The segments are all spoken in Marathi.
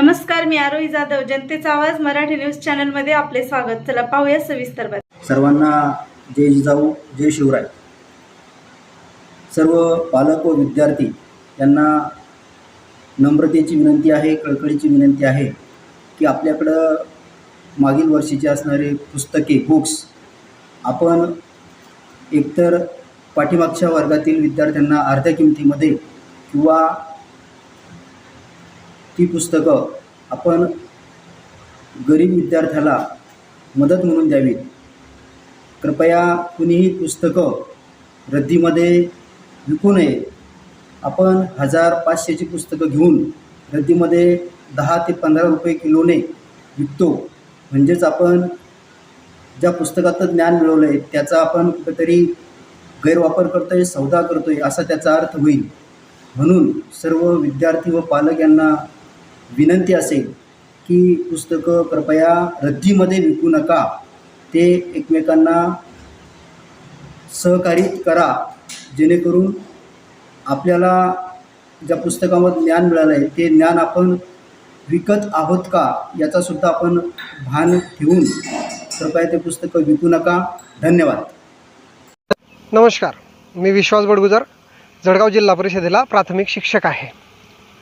नमस्कार मी आरोही जाधव. जनतेचा आवाज मराठी न्यूज चॅनलमध्ये आपले स्वागत. चला पाहूया सविस्तर बातमी सर्वांना जय जिजाऊ जय शिवराय. सर्व पालक व विद्यार्थी यांना नम्रतेची विनंती आहे कळकळीची विनंती आहे की आपल्याकडं मागील वर्षीचे असणारे पुस्तके बुक्स आपण एकतर पाठीमागच्या वर्गातील विद्यार्थ्यांना अर्ध्या किमतीमध्ये किंवा ती पुस्तकं आपण गरीब विद्यार्थ्याला मदत म्हणून द्यावीत. कृपया कुणीही पुस्तकं रद्दीमध्ये विकू नये. आपण हजार पाचशेची पुस्तकं घेऊन रद्दीमध्ये दहा ते पंधरा रुपये किलोने विकतो. म्हणजेच आपण ज्या पुस्तकाचं ज्ञान मिळवलं आहे त्याचा आपण कुठेतरी गैरवापर करतो आहे सौदा करतो आहे असा त्याचा अर्थ होईल. म्हणून सर्व विद्यार्थी व पालक यांना विनंती असेल की पुस्तकं कृपया रद्दीमध्ये विकू नका. ते एकमेकांना सहकारित करा. जेणेकरून आपल्याला ज्या पुस्तकामध्ये ज्ञान मिळालं आहे ते ज्ञान आपण विकत आहोत का याचासुद्धा आपण भान ठेवून कृपया ते पुस्तकं विकू नका. धन्यवाद. नमस्कार. मी विश्वास बडगुजर जळगाव जिल्हा परिषदेला प्राथमिक शिक्षक आहे.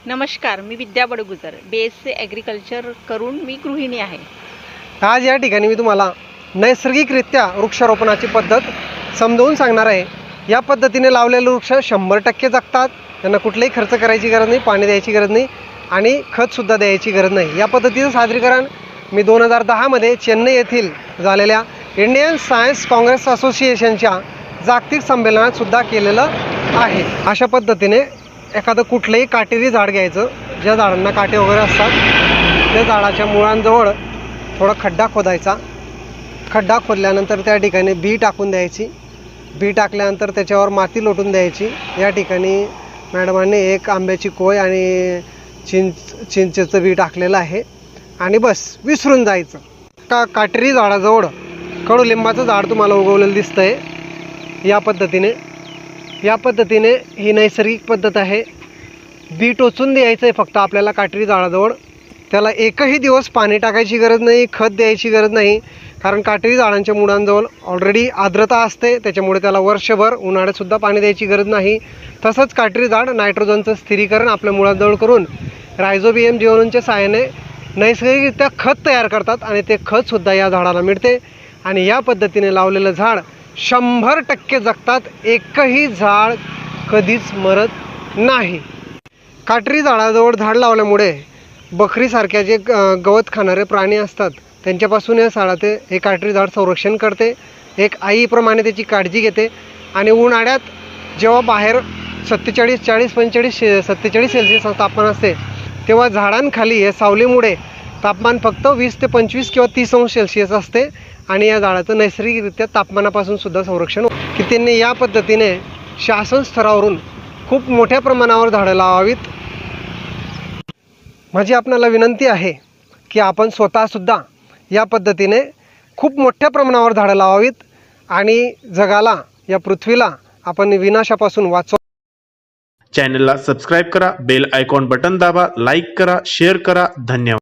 नमस्कार मी Vidya Badgujar B S C agriculture करून मी गृहिणी आहे. आज या ठिकाणी मी तुम्हाला नैसर्गिकरित्या वृक्षारोपणाची पद्धत समजावून सांगणार आहे. या पद्धतीने लावलेले वृक्ष शंभर टक्के जगतात. त्यांना कुठलाही खर्च करायची गरज नाही पाणी द्यायची गरज नाही आणि खतसुद्धा द्यायची गरज नाही. या पद्धतीचं सादरीकरण मी दोन हजार दहामध्ये चेन्नई येथील झालेल्या इंडियन सायन्स काँग्रेस असोसिएशनच्या जागतिक संमेलनात सुद्धा केलेलं आहे. अशा पद्धतीने एखादं कुठलंही काटेरी झाड घ्यायचं ज्या झाडांना काटे वगैरे असतात त्या झाडाच्या मुळांजवळ थोडा खड्डा खोदायचा. खड्डा खोदल्यानंतर त्या ठिकाणी बी टाकून द्यायची. बी टाकल्यानंतर त्याच्यावर माती लोटून द्यायची. या ठिकाणी मॅडमांनी एक आंब्याची कोय आणि चिंच चिंचेचं बी टाकलेलं आहे. आणि बस विसरून जायचं. का काटेरी झाडाजवळ कडुलिंबाचं झाड तुम्हाला उगवलेलं दिसतं आहे या पद्धतीने. या पद्धतीने ही नैसर्गिक पद्धत आहे. बी टोचून द्यायचं आहे फक्त आपल्याला काटेरी झाडाजवळ. त्याला एकही दिवस पाणी टाकायची गरज नाही खत द्यायची गरज नाही. कारण काटेरी झाडांच्या मुळांजवळ ऑलरेडी आर्द्रता असते त्याच्यामुळे त्याला वर्षभर उन्हाळ्यातसुद्धा पाणी द्यायची गरज नाही. तसंच काटेरी झाड नायट्रोजनचं स्थिरीकरण आपल्या मुळांजवळ करून रायझोबियम जीवनच्या सहाय्याने नैसर्गिकरित्या खत तयार करतात आणि ते खतसुद्धा या झाडाला मिळते. आणि या पद्धतीने लावलेलं झाड शंभर टक्के जगतात एकही झाड कधीच मरत नाही. काटरी झाडाजवळ झाड लावल्यामुळे बकरीसारख्या जे गवत खाणारे प्राणी असतात त्यांच्यापासून या झाडाचे हे काटरी झाड संरक्षण करते. एक आईप्रमाणे त्याची काळजी घेते आणि उन्हाळ्यात जेव्हा बाहेर सत्तेचाळीस चाळीस पंचेचाळीस शे सत्तेचाळीस सेल्सिअस तापमान असते तेव्हा झाडांखाली हे सावलीमुळे तापमान फक्त वीस ते पंचवीस किंवा तीस अंश सेल्सिअस असते. आणि या झाडाचं नैसर्गिकरित्या तापमानापासून सुद्धा संरक्षण की त्यांनी या पद्धतीने शासन स्तरावरून खूप मोठ्या प्रमाणावर झाडं लावावीत. माझी आपणाला विनंती आहे की आपण स्वतःसुद्धा या पद्धतीने खूप मोठ्या प्रमाणावर झाडं लावावीत आणि जगाला या पृथ्वीला आपण विनाशापासून वाचव चॅनलला सबस्क्राईब करा बेल आयकॉन बटन दाबा लाईक करा शेअर करा. धन्यवाद.